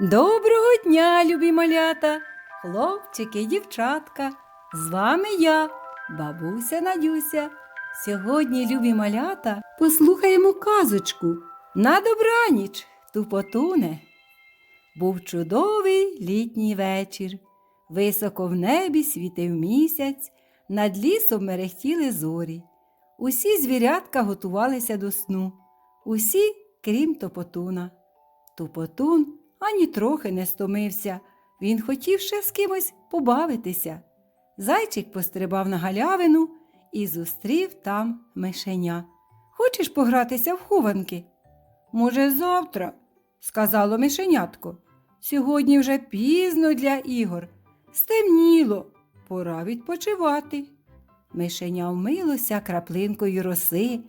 Доброго дня, любі малята, хлопчики, і дівчатка. З вами я, бабуся Надюся. Сьогодні, любі малята, послухаємо казочку на добраніч тупотуне. Був чудовий літній вечір. Високо в небі світив місяць, над лісом мерехтіли зорі. Усі звірятка готувалися до сну, усі, крім топотуна. Тупотун ані трохи не стомився. Він хотів ще з кимось побавитися. Зайчик пострибав на галявину і зустрів там мишеня. Хочеш погратися в хованки? Може, завтра, сказало мишенятко. Сьогодні вже пізно для ігор. Стемніло, пора відпочивати. Мишеня вмилося краплинкою роси,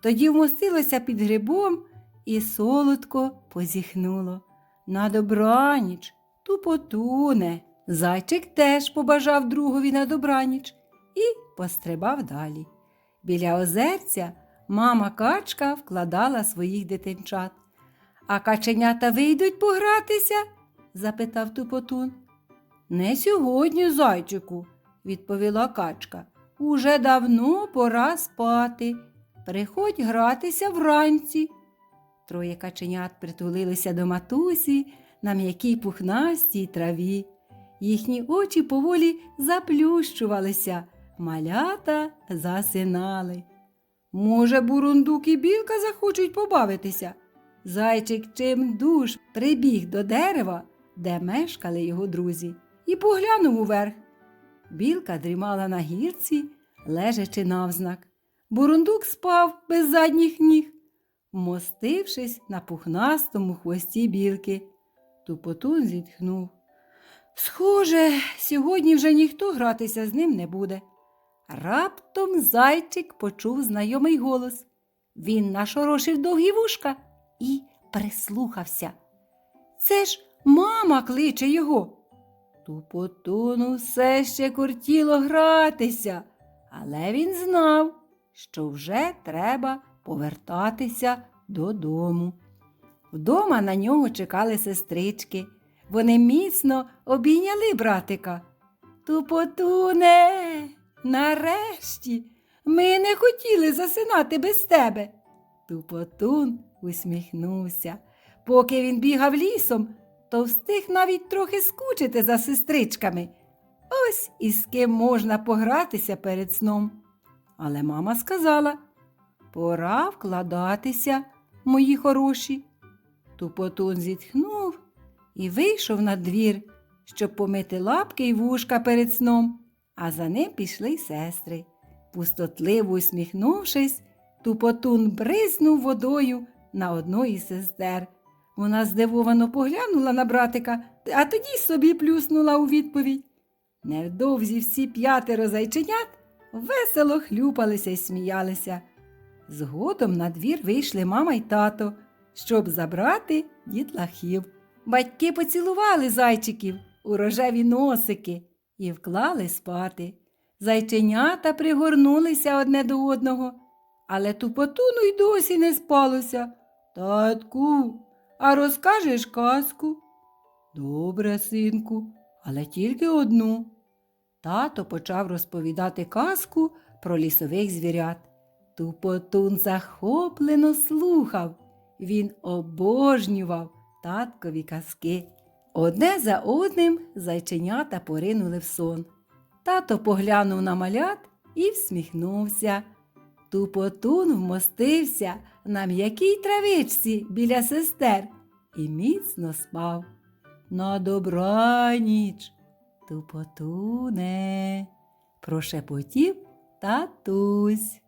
тоді вмостилося під грибом і солодко позіхнуло. На добраніч, тупотуне. Зайчик теж побажав другові на добраніч і пострибав далі. Біля озерця мама качка вкладала своїх дитинчат. А каченята вийдуть погратися? запитав тупотун. Не сьогодні, зайчику, відповіла качка. Уже давно пора спати. Приходь гратися вранці. Троє каченят притулилися до матусі на м'якій пухнастій траві. Їхні очі поволі заплющувалися, малята засинали. Може, бурундук і білка захочуть побавитися. Зайчик чим душ прибіг до дерева, де мешкали його друзі, і поглянув уверх. Білка дрімала на гірці, лежачи навзнак. Бурундук спав без задніх ніг вмостившись на пухнастому хвості білки. Тупотун зітхнув. Схоже, сьогодні вже ніхто гратися з ним не буде. Раптом зайчик почув знайомий голос. Він нашорошив довгі вушка і прислухався. Це ж мама кличе його. Тупотуну все ще кортіло гратися, але він знав, що вже треба повертатися додому. Вдома на нього чекали сестрички. Вони міцно обійняли братика. Тупотуне, нарешті ми не хотіли засинати без тебе. Тупотун усміхнувся. Поки він бігав лісом, то встиг навіть трохи скучити за сестричками. Ось із ким можна погратися перед сном. Але мама сказала Пора вкладатися, мої хороші. Тупотун зітхнув і вийшов на двір, щоб помити лапки й вушка перед сном, а за ним пішли й сестри. Пустотливо усміхнувшись, тупотун бризнув водою на одну із сестер. Вона здивовано поглянула на братика, а тоді собі плюснула у відповідь. Невдовзі всі п'ятеро зайченят весело хлюпалися й сміялися. Згодом на двір вийшли мама й тато, щоб забрати дітлахів. Батьки поцілували зайчиків у рожеві носики і вклали спати. Зайченята пригорнулися одне до одного, але тупотуну й досі не спалося. Татку, а розкажеш казку? Добре, синку, але тільки одну. Тато почав розповідати казку про лісових звірят. Тупотун захоплено слухав. Він обожнював таткові казки. Одне за одним зайченята поринули в сон. Тато поглянув на малят і всміхнувся. Тупотун вмостився на м'якій травичці біля сестер і міцно спав. На добраніч, тупотуне, прошепотів татусь.